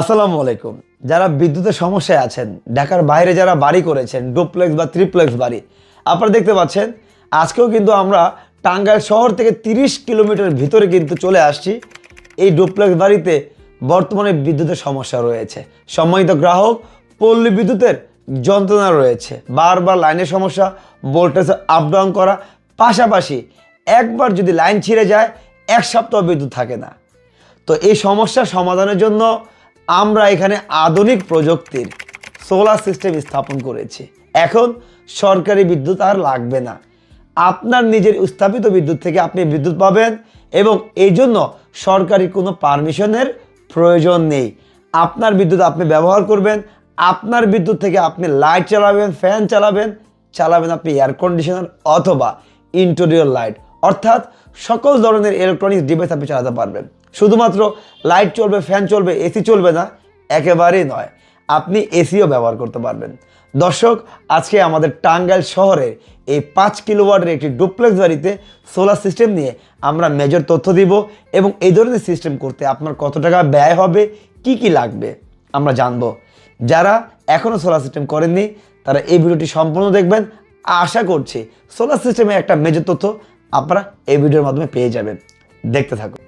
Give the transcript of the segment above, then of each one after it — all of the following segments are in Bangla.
আসসালামু আলাইকুম। যারা বিদ্যুতের সমস্যায় আছেন, ঢাকার বাইরে যারা বাড়ি করেছেন, ডুপ্লেক্স বা ত্রিপ্লেক্স বাড়ি, আপনারা দেখতে পাচ্ছেন, আজকেও কিন্তু আমরা টাঙ্গাইল শহর থেকে তিরিশ কিলোমিটার ভিতরে কিন্তু চলে আসছি। এই ডুপ্লেক্স বাড়িতে বর্তমানে বিদ্যুতের সমস্যা রয়েছে। সম্মানিত গ্রাহক, পল্লী বিদ্যুতের যন্ত্রণা রয়েছে। বারবার লাইনের সমস্যা, ভোল্টেজ আপ ডাউন করা, পাশাপাশি একবার যদি লাইন ছিঁড়ে যায়, এক সপ্তাহ বিদ্যুৎ থাকে না। তো এই সমস্যা সমাধানের জন্য আমরা এখানে আধুনিক প্রযুক্তির সোলার সিস্টেম স্থাপন করেছি। এখন সরকারি বিদ্যুৎ আর লাগবে না। আপনার নিজের স্থাপিত বিদ্যুৎ থেকে আপনি বিদ্যুৎ পাবেন এবং এই জন্য সরকারি কোনো পারমিশনের প্রয়োজন নেই। আপনার বিদ্যুৎ আপনি ব্যবহার করবেন, আপনার বিদ্যুৎ থেকে আপনি লাইট চালাবেন ফ্যান চালাবেন চালাবেন আপনি এয়ার কন্ডিশনার অথবা ইন্টেরিয়র লাইট অর্থাৎ সকল ধরনের ইলেকট্রনিক্স ডিভাইস আপনি চালাতে পারবেন। শুধুমাত্র লাইট চলবে ফ্যান চলবে এসি চলবে না, একেবারেই নয়। আপনি এসিও ব্যবহার করতে পারবেন। দর্শক, আজকে আমাদের টাঙ্গাইল শহরের এই পাঁচ কিলোওয়াটের একটি ডুপ্লেক্স বাড়িতে সোলার সিস্টেম নিয়ে আমরা মেজর তথ্য দিব এবং এই ধরনের সিস্টেম করতে আপনার কত টাকা ব্যয় হবে, কি কি লাগবে, আমরা জানব। যারা এখনও সোলার সিস্টেম করেননি, তারা এই ভিডিওটি সম্পূর্ণ দেখবেন। আশা করছি সোলার সিস্টেমে একটা মেজর তথ্য আপনারা এই ভিডিওর মাধ্যমে পেয়ে যাবেন। দেখতে থাকুন।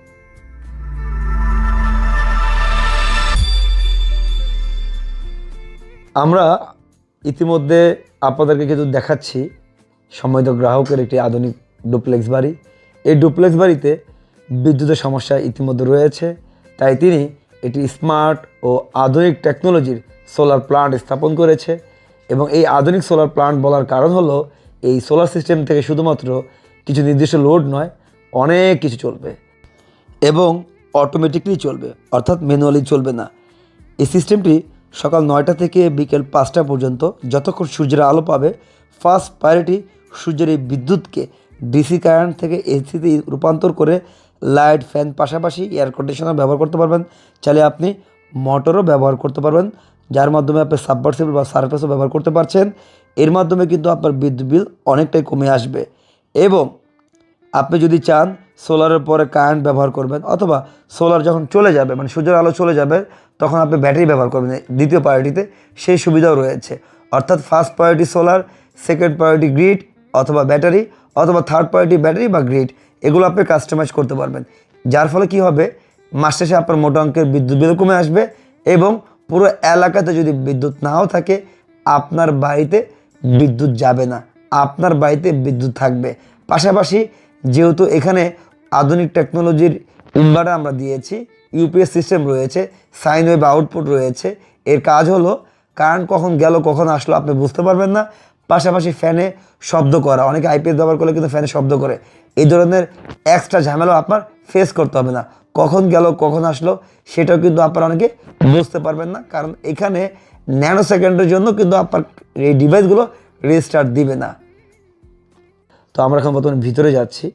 আমরা ইতিমধ্যে আপনাদেরকে কিন্তু দেখাচ্ছি সম্মানিত গ্রাহকের একটি আধুনিক ডুপ্লেক্স বাড়ি। এই ডুপ্লেক্স বাড়িতে বিদ্যুতের সমস্যা ইতিমধ্যে রয়েছে। তাই তিনি এটি স্মার্ট ও আধুনিক টেকনোলজির সোলার প্লান্ট স্থাপন করেছে এবং এই আধুনিক সোলার প্লান্ট বলার কারণ হলো এই সোলার সিস্টেম থেকে শুধুমাত্র কিছু নির্দিষ্ট লোড নয়, অনেক কিছু চলবে। এবং অটোমেটিকলি চলবে, অর্থাৎ ম্যানুয়ালি চলবে না। এই সিস্টেমটি সকাল নয়টা থেকে বিকেল পাঁচটা পর্যন্ত যতক্ষণ সূর্যের আলো পাবে ফার্স্ট প্রায়োরিটি সূর্যের এই বিদ্যুৎকে ডিসি কারেন্ট থেকে এসিতে রূপান্তর করে লাইট ফ্যান পাশাপাশি এয়ার কন্ডিশনার ব্যবহার করতে পারবেন। চাইলে আপনি মোটরও ব্যবহার করতে পারবেন, যার মাধ্যমে আপনি সাবমার্সিবল বা সার্ফেসও ব্যবহার করতে পারছেন। এর মাধ্যমে কিন্তু আপনার বিদ্যুৎ বিল অনেকটাই কমে আসবে। এবং আপনি যদি চান সোলারের পরে কারেন্ট ব্যবহার করবেন, অথবা সোলার যখন চলে যাবে মানে সূর্যের আলো চলে যাবে, তখন আপনি ব্যাটারি ব্যবহার করবেন। দ্বিতীয় প্রায়োরিটিতে সেই সুবিধাও রয়েছে। অর্থাৎ first priority solar second priority grid অথবা ব্যাটারি অথবা থার্ড প্রায়োরিটি ব্যাটারি বা গ্রিড এগুলো আপনি কাস্টমাইজ করতে পারবেন। যার ফলে কি হবে? মাস শেষে আপনার মোটা অঙ্কের বিদ্যুৎ বিল কমে আসবে এবং পুরো এলাকাতে যদি বিদ্যুৎ নাও থাকে, আপনার বাড়িতে বিদ্যুৎ যাবে না। আপনার বাড়িতে বিদ্যুৎ থাকবে। পাশাপাশি যেহেতু এখানে আধুনিক টেকনোলজির ইনভার্টার আমরা দিয়েছি ইউপিএস সিস্টেম রয়েছে সাইন ওয়েভ আউটপুট রয়েছে, এর কাজ হলো কারেন্ট কখন গেল, কখন আসলো আপনি বুঝতে পারবেন না, পাশাপাশি ফ্যানে শব্দ করা, অনেকে আইপিএস ব্যবহার করলে কিন্তু ফ্যানে শব্দ করে, এই ধরনের এক্সট্রা ঝামেলা আপনার ফেস করতে হবে না, কখন গেল, কখন আসলো, সেটাও কিন্তু আপনার অনেকে বুঝতে পারবেন না, কারণ এখানে ন্যানো সেকেন্ডের জন্য কিন্তু আপনার এই ডিভাইসগুলো রেজিস্টার দিবে না। তো আমরা এখন বর্তমানে ভিতরে যাচ্ছি।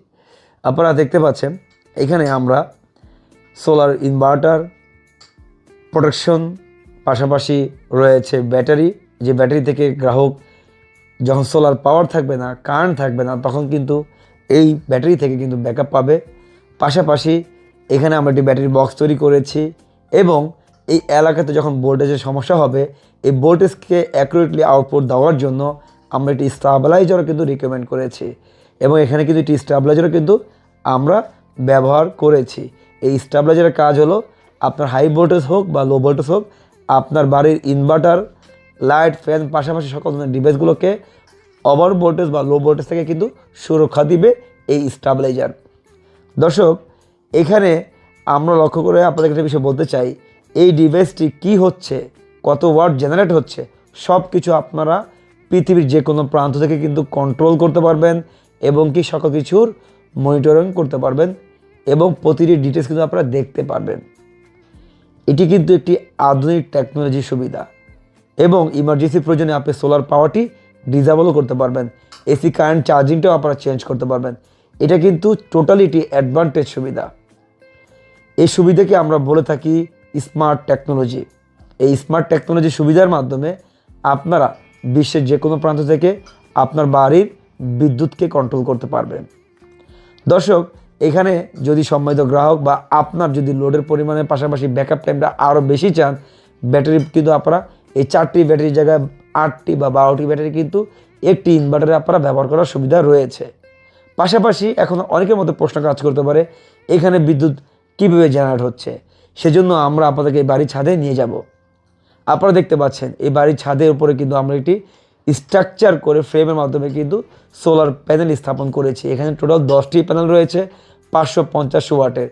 আপনারা দেখতে পাচ্ছেন, এখানে আমরা সোলার ইনভার্টার প্রোটেকশন পাশাপাশি রয়েছে ব্যাটারি যে ব্যাটারি থেকে গ্রাহক যখন সোলার পাওয়ার থাকবে না কারেন্ট থাকবে না, তখন কিন্তু এই ব্যাটারি থেকে কিন্তু ব্যাকআপ পাবে। পাশাপাশি এখানে আমরা একটি ব্যাটারি বক্স তৈরি করেছি এবং এই এলাকাতে যখন ভোল্টেজের সমস্যা হবে, এই ভোল্টেজকে অ্যাকুরেটলি আউটপুট দেওয়ার জন্য আমরা এটি স্টাবিলাইজারও কিন্তু রিকমেন্ড করেছি এবং এখানে কিন্তু এটি স্টাবিলাইজারও কিন্তু আমরা ব্যবহার করেছি। এই স্টাবিলাইজারের কাজ হলো আপনার হাই ভোল্টেজ হোক বা লো ভোল্টেজ হোক, আপনার বাড়ির ইনভার্টার লাইট ফ্যান পাশাপাশি সকল ধরনের ডিভাইসগুলোকে ওভার ভোল্টেজ বা লো ভোল্টেজ থেকে কিন্তু সুরক্ষা দিবে এই স্টাবিলাইজার দর্শক, এখানে আমরা লক্ষ্য করে আপনাদের একটা বিষয় বলতে চাই, এই ডিভাইসটি কি হচ্ছে, কত ওয়াট জেনারেট হচ্ছে সব কিছু আপনারা পৃথিবীর যে কোনো প্রান্ত থেকে কিন্তু কন্ট্রোল করতে পারবেন এবং কি সকল কিছুর মনিটরিং করতে পারবেন এবং প্রতিটি ডিটেলস কিন্তু আপনারা দেখতে পারবেন। এটি কিন্তু একটি আধুনিক টেকনোলজির সুবিধা এবং ইমার্জেন্সি প্রয়োজনে আপনি সোলার পাওয়ারটি ডিজাবলও করতে পারবেন। এসি কারেন্ট চার্জিংটাও আপনারা চেঞ্জ করতে পারবেন। এটা কিন্তু টোটালি একটি অ্যাডভান্টেজ সুবিধা। এই সুবিধাকে আমরা বলে থাকি স্মার্ট টেকনোলজি এই স্মার্ট টেকনোলজি সুবিধার মাধ্যমে আপনারা বিশ্বের যে কোনো প্রান্ত থেকে আপনার বাড়ির বিদ্যুৎকে কন্ট্রোল করতে পারবেন দর্শক, এখানে যদি সম্মানিত গ্রাহক বা আপনার যদি লোডের পরিমাণের পাশাপাশি ব্যাকআপ টাইমটা আরও বেশি চান ব্যাটারি কিন্তু আপনারা এই চারটি ব্যাটারির জায়গায় আটটি বা বারোটি ব্যাটারি কিন্তু একটি ইনভার্টারে আপনারা ব্যবহার করার সুবিধা রয়েছে। পাশাপাশি এখন অনেকের মতো প্রশ্ন কাজ করতে পারে, এখানে বিদ্যুৎ কীভাবে জেনারেট হচ্ছে? সেজন্য আমরা আপনাদেরকে এই বাড়ির ছাদে নিয়ে যাব। আপনারা দেখতে পাচ্ছেন, এই বাড়ির ছাদের উপরে কিন্তু আমরা একটি স্ট্রাকচার করে ফ্রেমের মাধ্যমে কিন্তু সোলার প্যানেল স্থাপন করেছি। এখানে টোটাল দশটি প্যানেল রয়েছে, পাঁচশো পঞ্চাশ ওয়াটের।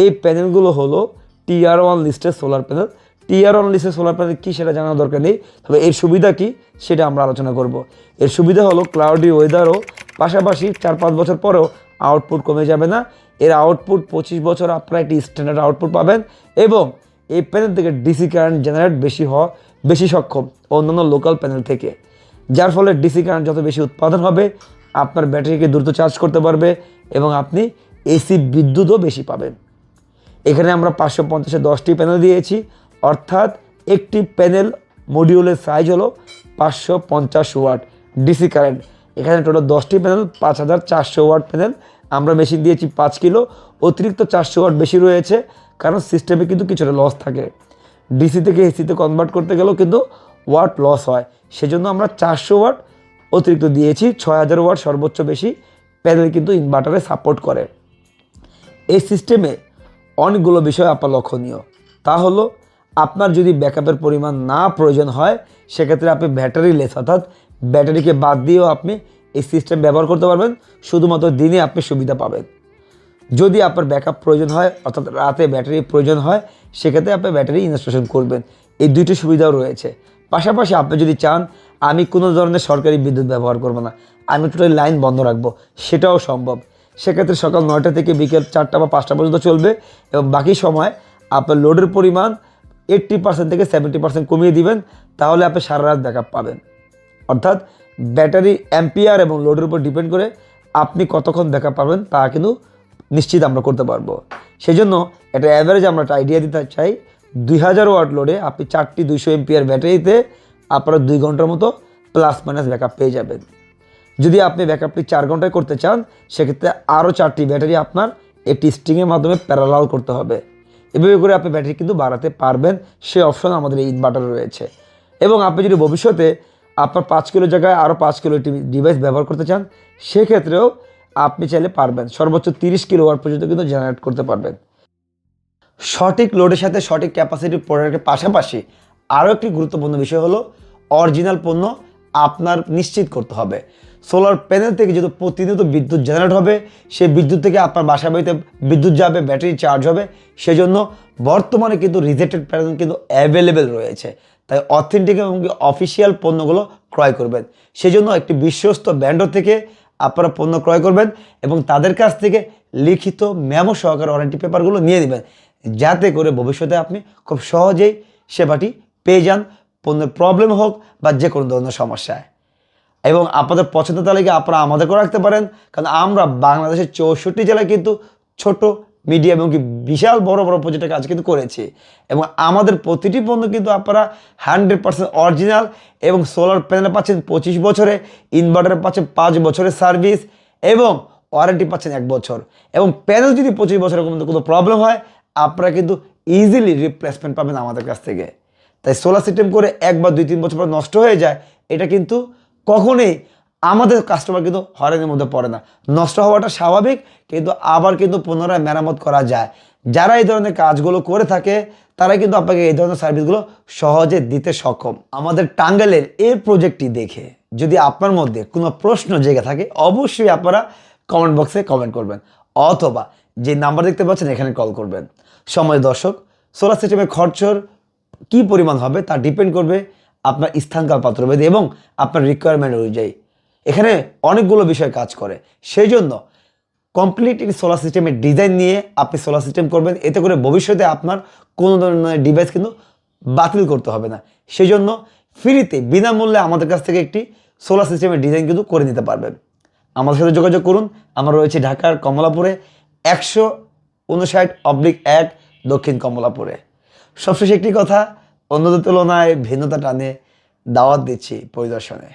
এই প্যানেলগুলো হলো টিআর ওয়ান লিস্টের সোলার প্যানেল টিআর ওয়ান লিস্টের সোলার প্যানেল কী সেটা জানার দরকার নেই, তবে এর সুবিধা কী সেটা আমরা আলোচনা করব। এর সুবিধা হলো ক্লাউডি ওয়েদারও পাশাপাশি চার পাঁচ বছর পরেও আউটপুট কমে যাবে না। এর আউটপুট পঁচিশ বছর আপনারা একটি স্ট্যান্ডার্ড আউটপুট পাবেন এবং এই প্যানেল থেকে ডিসি কারেন্ট জেনারেট বেশি হওয়া বেশি সক্ষম অন্যান্য লোকাল প্যানেল থেকে। যার ফলে ডিসি কারেন্ট যত বেশি উৎপাদন হবে, আপনার ব্যাটারিকে দ্রুত চার্জ করতে পারবে এবং আপনি এসি বিদ্যুৎও বেশি পাবেন। এখানে আমরা পাঁচশো পঞ্চাশে দশটি প্যানেল দিয়েছি, অর্থাৎ একটি প্যানেল মডিউলের সাইজ হলো পাঁচশো পঞ্চাশ ওয়াট ডিসি কারেন্ট এখানে টোটাল দশটি প্যানেল পাঁচ হাজার চারশো ওয়াট প্যানেল আমরা মেশিন দিয়েছি পাঁচ কিলো, অতিরিক্ত চারশো ওয়াট বেশি রয়েছে। কারণ সিস্টেমে কিন্তু কিছুটা লস থাকে। ডিসি থেকে এসিতে কনভার্ট করতে গেলেও কিন্তু ওয়াট লস হয়। সেজন্য আমরা চারশো ওয়াট অতিরিক্ত দিয়েছি, ছয় হাজার ওয়াট সর্বোচ্চ বেশি প্যানেল কিন্তু ইনভার্টারে সাপোর্ট করে। এই সিস্টেমে অনেকগুলো বিষয় আপনার লক্ষণীয়। তা হলো, আপনার যদি ব্যাকআপের পরিমাণ না প্রয়োজন হয়, সেক্ষেত্রে আপনি ব্যাটারি লেস অর্থাৎ ব্যাটারিকে বাদ দিয়েও আপনি এই সিস্টেম ব্যবহার করতে পারবেন। শুধুমাত্র দিনে আপনি সুবিধা পাবেন। যদি আপনার ব্যাকআপ প্রয়োজন হয়, অর্থাৎ রাতে ব্যাটারি প্রয়োজন হয়, সেক্ষেত্রে আপনি ব্যাটারি ইনস্টলেশন করবেন। এই দুইটি সুবিধাও রয়েছে। পাশাপাশি আপনি যদি চান, আমি কোনো ধরনের সরকারি বিদ্যুৎ ব্যবহার করব না। আমি টোটালি লাইন বন্ধ রাখব। সেটাও সম্ভব। সেক্ষেত্রে সকাল নয়টা থেকে বিকেল চারটা বা পাঁচটা পর্যন্ত চলবে এবং বাকি সময় আপনার লোডের পরিমাণ এইট্টি পার্সেন্ট থেকে সেভেন্টি পার্সেন্ট কমিয়ে দিবেন, তাহলে আপনি সারা রাত ব্যাকআপ পাবেন। অর্থাৎ ব্যাটারি অ্যাম্পিয়ার এবং লোডের উপর ডিপেন্ড করে আপনি কতক্ষণ ব্যাকআপ পাবেন তা কিন্তু নিশ্চিত আমরা করতে পারব। সেই জন্য একটা অ্যাভারেজ আমরা একটা আইডিয়া দিতে চাই, দুই হাজার ওয়াট লোডে আপনি চারটি দুইশো এমপিআর ব্যাটারিতে আপনারা দুই ঘণ্টার মতো প্লাস মাইনাস ব্যাকআপ পেয়ে যাবেন। যদি আপনি ব্যাকআপটি চার ঘন্টায় করতে চান, সেক্ষেত্রে আরও চারটি ব্যাটারি আপনার একটি স্ট্রিংয়ের মাধ্যমে প্যারালাল করতে হবে। এভাবে করে আপনি ব্যাটারি কিন্তু বাড়াতে পারবেন সে অপশন আমাদের এই ইনভার্টারে রয়েছে। এবং আপনি যদি ভবিষ্যতে আপনার পাঁচ কিলো জায়গায় আরও পাঁচ কিলো ডিভাইস ব্যবহার করতে চান, সেক্ষেত্রেও আপনি চাইলে পারবেন। সর্বোচ্চ তিরিশ কিলো ওয়াট পর্যন্ত কিন্তু জেনারেট করতে পারবেন। সঠিক লোডের সাথে সঠিক ক্যাপাসিটি প্রোডাক্টের পাশাপাশি আরও একটি গুরুত্বপূর্ণ বিষয় হলো অরিজিনাল পণ্য আপনার নিশ্চিত করতে হবে। সোলার প্যানেল থেকে যেহেতু প্রতিনিয়ত বিদ্যুৎ জেনারেট হবে, সেই বিদ্যুৎ থেকে আপনার বাসা বাড়িতে বিদ্যুৎ যাবে ব্যাটারি চার্জ হবে, সেজন্য বর্তমানে কিন্তু রিজেক্টেড প্যানেল কিন্তু অ্যাভেলেবেল রয়েছে। তাই অথেন্টিক এবং অফিসিয়াল পণ্যগুলো ক্রয় করবেন। সেজন্য একটি বিশ্বস্ত ব্র্যান্ডর থেকে আপনারা পণ্য ক্রয় করবেন এবং তাদের কাছ থেকে লিখিত মেমো সহকারে ওয়ারেন্টি পেপারগুলো নিয়ে নেবেন। যাতে করে ভবিষ্যতে আপনি খুব সহজেই সেবাটি পেয়ে যান, পণ্যের প্রবলেম হোক বা যে কোনো ধরনের সমস্যায়। এবং আপনাদের পছন্দের তালিকা আপনারা আমাদেরকেও রাখতে পারেন, কারণ আমরা বাংলাদেশের চৌষট্টি জেলায় কিন্তু ছোট মিডিয়াম এবং কি বিশাল বড় বড় প্রজেক্টের কাজ কিন্তু করেছে। এবং আমাদের প্রতিটি পণ্য কিন্তু আপনারা হান্ড্রেড পার্সেন্ট অরিজিনাল এবং সোলার প্যানেল পাচ্ছেন পঁচিশ বছরে ইনভার্টার পাচ্ছেন পাঁচ বছরের সার্ভিস এবং ওয়ারেন্টি পাচ্ছেন এক বছর। এবং প্যানেল যদি পঁচিশ বছরের কোনো প্রবলেম হয়, আপনারা কিন্তু ইজিলি রিপ্লেসমেন্ট পাবেন আমাদের কাছ থেকে। তাই সোলার সিস্টেম করে এক বা দুই তিন বছর পর নষ্ট হয়ে যায়, এটা কিন্তু কখনোই আমাদের কাস্টমার কিন্তু হরেনের মধ্যে পড়ে না। নষ্ট হওয়াটা স্বাভাবিক, কিন্তু আবার কিন্তু পুনরায় মেরামত করা যায়। যারা এই ধরনের কাজগুলো করে থাকে, তারাই কিন্তু আপনাকে এই ধরনের সার্ভিসগুলো সহজে দিতে সক্ষম। আমাদের টাঙ্গাইলের এই প্রজেক্টটি দেখে যদি আপনার মধ্যে কোনো প্রশ্ন জেগে থাকে, অবশ্যই আপনারা কমেন্ট বক্সে কমেন্ট করবেন, অথবা যে নাম্বার দেখতে পাচ্ছেন, এখানে কল করবেন। সময় দর্শক সোলার সিস্টেমের খরচর কী পরিমাণ হবে তা ডিপেন্ড করবে আপনার স্থানকাল পাত্রভেদে এবং আপনার রিকোয়ারমেন্ট অনুযায়ী। এখানে অনেকগুলো বিষয় কাজ করে। সেই জন্য কমপ্লিট সোলার সিস্টেমের ডিজাইন নিয়ে আপনি সোলার সিস্টেম করবেন। এতে করে ভবিষ্যতে আপনার কোনো ধরনের ডিভাইস কিন্তু বাতিল করতে হবে না। সেই জন্য ফ্রিতে বিনামূল্যে আমাদের কাছ থেকে একটি সোলার সিস্টেমের ডিজাইন কিন্তু করে নিতে পারবেন। আমাদের সাথে যোগাযোগ করুন। আমরা রয়েছে ঢাকার কমলাপুরে একশো উনষাট অবলিক এক দক্ষিণ কমলাপুরে। সবশেষে একটি কথা, অন্যদের তুলনায় ভিন্নতা টানে দাওয়াত দিচ্ছি পরিদর্শনে।